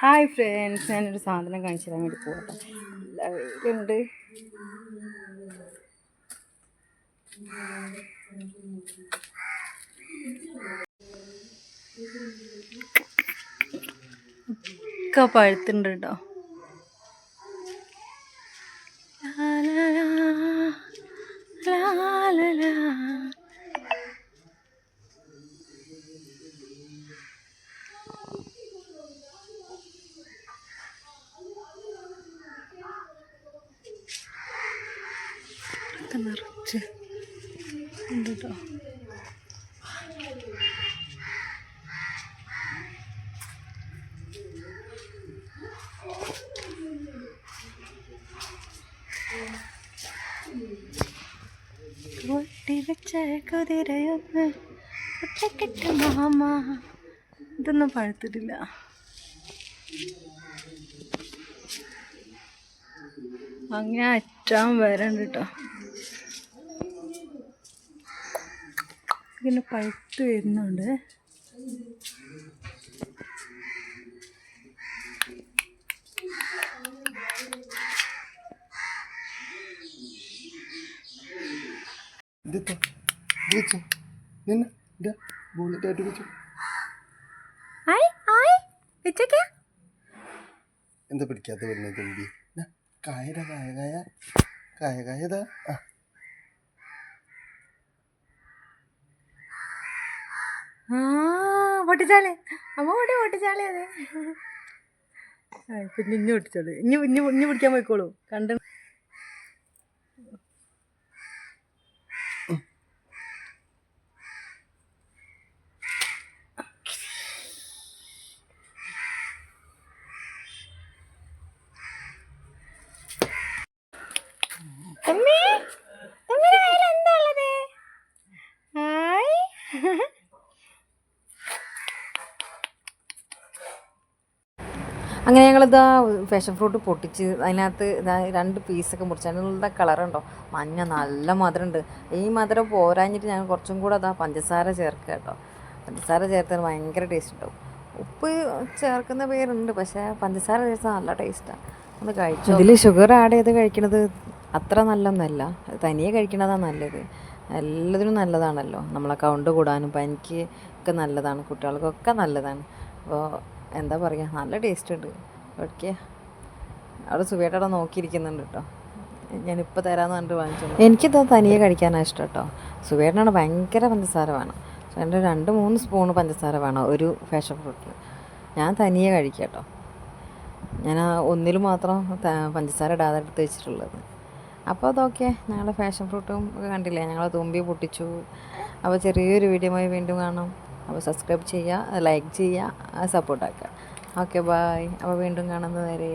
Hi friends ഞാനൊരു സാധനം കാണിച്ചു തരാൻ വേണ്ടി പോകട്ടെ നല്ല വെയിലുണ്ട്. ഒക്കെ പഴുത്തുണ്ട് കേട്ടോ ഒക്കെ നിറച്ച് ഉണ്ട് കൊട്ടി വെച്ച കുതിരയൊന്ന് ഒറ്റക്കെട്ട മാമ. ഇതൊന്നും പഴുത്തിട്ടില്ല. അങ്ങനെ അറ്റാൻ വരണ്ട് കേട്ടോ ഇങ്ങനെ പഴുത്ത് വരുന്നുണ്ട്. വിളിച്ചു നിന്നെ ഇതാ വിളിച്ചു എന്താ പിടിക്കാത്ത വരുന്നത് കായ കായ കായ കായ ഇതാ ആ പൊട്ടിച്ചാളെ അമ്മ ഓടി പൊട്ടിച്ചാളെ അതെ. പിന്നെ ഇഞ്ഞു പൊട്ടിച്ചോളൂ. ഇഞ്ഞു ഇഞ്ഞു ഇഞ്ഞു പിടിക്കാൻ പോയിക്കോളൂ. കണ്ട. അമ്മേ അമ്മയുടെ കയ്യിൽ എന്താ ഉള്ളത് ഹായ് അങ്ങനെ ഞങ്ങളിതാ ഫാഷൻ ഫ്രൂട്ട് പൊട്ടിച്ച് അതിനകത്ത് ഇതാ രണ്ട് പീസൊക്കെ മുറിച്ച്. അതിനുള്ള കളറുണ്ടോ മഞ്ഞ നല്ല മധുരമുണ്ട് ഈ മധുരം പോരാഞ്ഞിട്ട് ഞങ്ങൾ കുറച്ചും കൂടെ അതാ പഞ്ചസാര ചേർക്കുക കേട്ടോ. പഞ്ചസാര ചേർത്താൽ ഭയങ്കര ടേസ്റ്റ് ഉണ്ടാവും. ഉപ്പ് ചേർക്കുന്ന പേരുണ്ട് പക്ഷേ പഞ്ചസാര ചേർത്താൽ നല്ല ടേസ്റ്റാണ് ഒന്ന് കഴിച്ചു? ഇതിൽ ഷുഗർ ആഡ് ചെയ്ത് കഴിക്കണത് അത്ര നല്ലൊന്നല്ല. തനിയെ കഴിക്കണതാണ് നല്ലത്. എല്ലാത്തിനും നല്ലതാണല്ലോ. നമ്മളെ കൗണ്ട് കൂടാനും പനിക്ക് ഒക്കെ നല്ലതാണ്. കുട്ടികൾക്കൊക്കെ നല്ലതാണ്. അപ്പോൾ എന്താ പറയുക നല്ല ടേസ്റ്റ് ഉണ്ട്. ഓക്കെ അവിടെ സുഖമായിട്ട് നോക്കിയിരിക്കുന്നുണ്ട് കേട്ടോ ഞാനിപ്പോൾ തരാമെന്ന് പറഞ്ഞിട്ട് വാങ്ങിച്ചു എനിക്കിത് തനിയെ കഴിക്കാനാണ് ഇഷ്ടം കേട്ടോ സുവേടനാണ് ഭയങ്കര പഞ്ചസാര വേണം എന്റെ രണ്ട് മൂന്ന് സ്പൂൺ പഞ്ചസാര വേണം ഒരു ഫാഷൻ ഫ്രൂട്ടിൽ ഞാൻ തനിയെ കഴിക്കാം കേട്ടോ ഞാൻ ഒന്നിൽ മാത്രം പഞ്ചസാര ഇടാതെ എടുത്ത് വെച്ചിട്ടുള്ളത്. അപ്പോൾ അതൊക്കെ ഞങ്ങളുടെ ഫാഷൻ ഫ്രൂട്ടും കണ്ടില്ലേ? ഞങ്ങൾ തുമ്പി പൊട്ടിച്ചു. അപ്പോൾ ചെറിയൊരു വീഡിയോ വീണ്ടും കാണാം. അപ്പോൾ സബ്സ്ക്രൈബ് ചെയ്യുക ലൈക്ക് ചെയ്യുക സപ്പോർട്ടാക്കുക. ഓക്കെ ബായ് അപ്പോൾ വീണ്ടും കാണുന്നത് വരെ